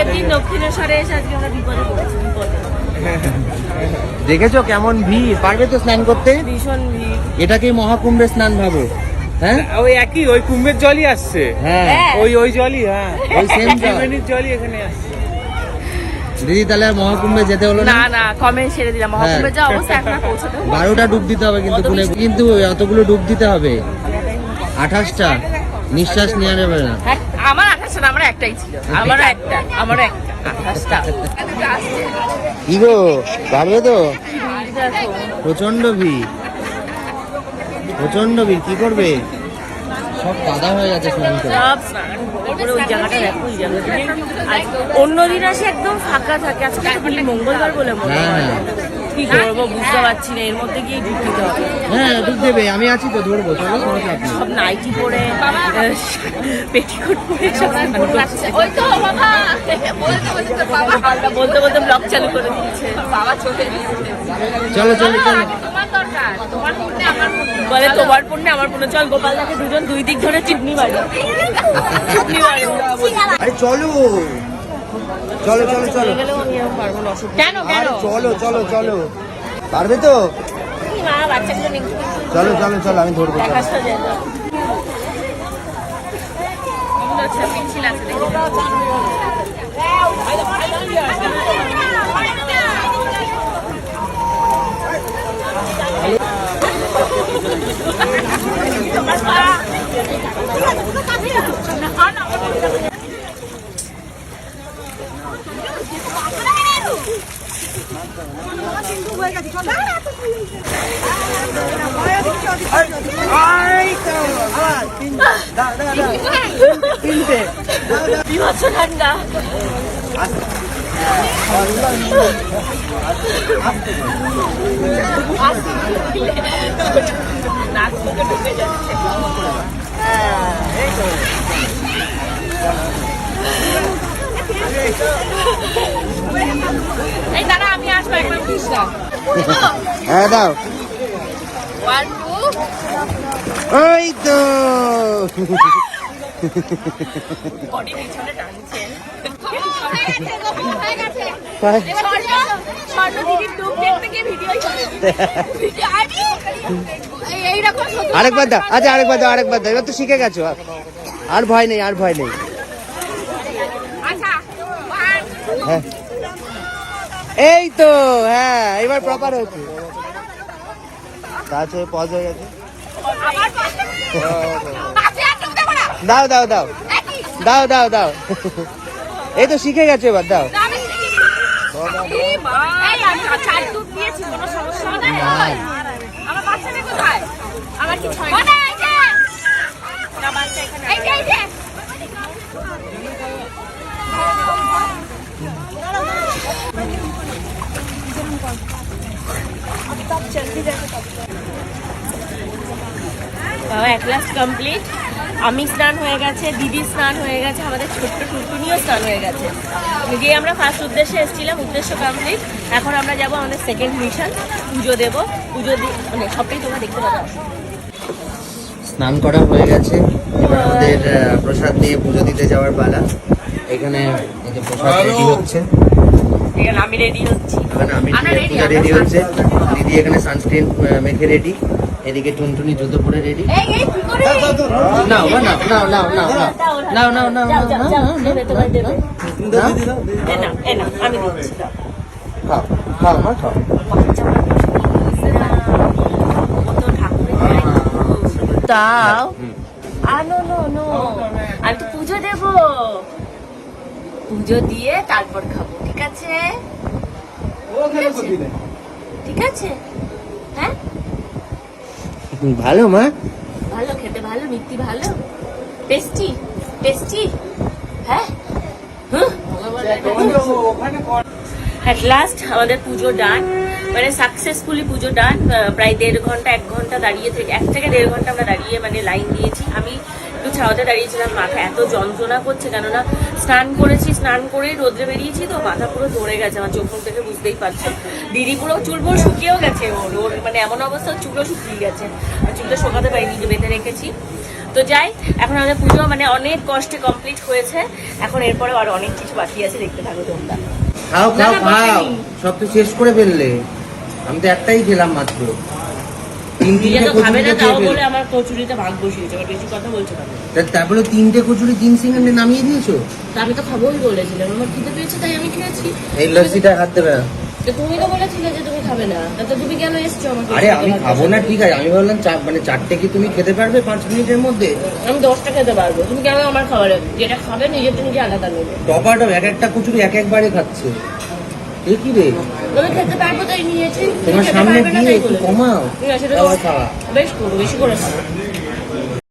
পরের দিন দক্ষিণেশ্বরে এসে আজকে আমরা বিপদে পড়েছি বিপদে। দেখেছ কেমন ভিড়? পারবে তো স্নান করতে? ভীষণ ভিড়। এটাকেই মহাকুম্ভে স্নান ভাবো হ্যাঁ? ওই একই ওই কুম্ভের জলই আসছে। হ্যাঁ। ওই ওই জলই হ্যাঁ। ওই সেম জলই এখানে আসছে। দিদি তাহলে মহাকুম্ভে যেতে হলো না? না না ছেড়ে দিলাম। মহাকুম্ভের যা অবস্থা এখন পৌঁছাতে হবে। বারোটা ডুব দিতে হবে কিন্তু অতগুলো ডুব দিতে হবে। আঠাশটা। নিঃশ্বাস নেওয়া যাবে না। পার্সন আমার একটাই ছিল। আমারও একটা আমারও একটা। আচ্ছা। আকাশটা ভালো তো? প্রচণ্ড ভিড়। প্রচণ্ড ভিড় কি করবে? সব কাদা হয়ে গেছে অন্যদিন আসে একদম ফাঁকা থাকে। আজকে মঙ্গলবার বলে মনে হয়। হ্যাঁ, হ্যাঁ। কি করব বুঝতে পারছি না এর মধ্যে গিয়ে ঢুক দিতে হবে। হ্যাঁ ডুব দেবে আমি আছি তো ধরবো চলো কোনো চাপ সব নাইটি পরে পেটিকোট পরে সব। ওই তো বাবা বলতে বলতে তোর বাবা। বলতে বলতে ব্লগ চালু করে দিচ্ছে। বাবা চলে চলো চলো চলো। বলে তোমার পণ্যে আমার পণ্য। চল গোপাল দাকে দুজন দুই দিক ধরে চিপনি মারি। চিপনি মারি। আরে চলো। চলো চলো চলো। কেন কেন? চলো চলো চলো। পারবে তো? চলো চলো চলো আমি ধরবো আছে 미워서 간다. 나도 그렇게 됐지. এই দাঁড়া আমি আসব না হ্যাঁ দাও। ওয়ান টু ওই তো। বডি পিছনে টানছে হয়ে। আরেকবার দাও। আচ্ছা আরেকবার দাও আরেকবার দাও। এবার তো শিখে গেছো। আর ভয় নেই আর ভয় নেই। হ্যাঁ। এই তো হ্যাঁ এবার প্রপার হয়েছে। গাছ পজ হয়ে গেছে। দাও দাও দাও। দাও দাও দাও। এই তো শিখে গেছে এবার দাও। আমার কি ছয় এখানে এক ক্লাস কমপ্লিট আমি স্নান হয়ে গেছে দিদি স্নান হয়ে গেছে আমাদের ছোট্ট টুনটুনিও স্নান হয়ে গেছে। গিয়ে আমরা ফার্স্ট উদ্দেশ্যে এসেছিলাম উদ্দেশ্য কমপ্লিট এখন আমরা যাব আমাদের সেকেন্ড মিশন পুজো দেব। পুজো মানে সবটাই তোমরা দেখতে পাবে। স্নান করা হয়ে গেছে। এবার আমাদের প্রসাদ নিয়ে পুজো দিতে যাওয়ার পালা। এখানে এই যে প্রসাদ রেডি হচ্ছে। এখানে আমি রেডি হচ্ছি। আমরা রেডি হচ্ছে। দিদি এখানে সানস্ক্রিন মেখে রেডি এদিকে টুনটুনি জুতো পরে রেডি এই এই কি করে? নাও নাও নাও নাও নাও নাও নাও। খাও খাও মা খাও। দাও নো নো আমি তো পুজো দেব। পুজো দিয়ে তারপর খাব ঠিক আছে? ঠিক আছে? হ্যাঁ? ভালো, মা। ভালো, খেতে ভালো, মিষ্টি ভালো। টেস্টি টেস্টি হ্যাঁ? অ্যাট লাস্ট আমাদের পুজো ডান মানে সাকসেসফুলি পুজো ডান প্রায় দেড় ঘণ্টা, এক ঘণ্টা দাঁড়িয়ে থেকে এক থেকে দেড় ঘণ্টা আমরা দাঁড়িয়ে মানে লাইন দিয়েছি। আমি ছাওয়াতে দাঁড়িয়েছিলাম মাথা এত যন্ত্রণা করছে কেননা স্নান করেছি স্নান করেই রোদ্রে বেরিয়েছি তো মাথা পুরো ধরে গেছে আমার চোখ মুখ থেকে বুঝতেই পারছ। দিদি পুরো চুল পুরো শুকিয়েও গেছে ওর ওর মানে এমন অবস্থা চুলও শুকিয়ে গেছে আর চুলটা শোকাতে পারিনি বেঁধে রেখেছি। তো যাই এখন আমাদের পুজো মানে অনেক কষ্টে কমপ্লিট হয়েছে এখন এরপরে আর অনেক কিছু বাকি আছে দেখতে থাকো তোমরা। খাও খাও খাও সব তো শেষ করে ফেললে। আমি তো একটাই খেলাম মাত্র। তারপরে তিনটে কচুরি তিন সেকেন্ডে নামিয়ে দিয়েছ? আমি তো খাবোই বলেছিলাম আমার খিদে পেয়েছে তাই আমি খেয়েছি। এই লস্যিটা হাত দেবে না। তুমি তো বলেছিলে যে তুমি খাবে না তা তুমি কেন এসছো আমাকে আরে আমি খাব না ঠিক আছে আমি চা- মানে চারটে কি তুমি খেতে পারবে পাঁচ মিনিটের মধ্যে? আমি দশটা খেতে পারব তুমি কেন আমার খাবার যেটা খাবে নিজেরটা নিজে আলাদা নেবে। টপাটো এক একটা কচুরি এক একবারে খাচ্ছে। এ কি রে? আমি খেতে পারব তাই নিয়েছি তোমার? সামনে দিয়ে একটু কমাও খাওয়া। বেশ করব বেশি করে খাব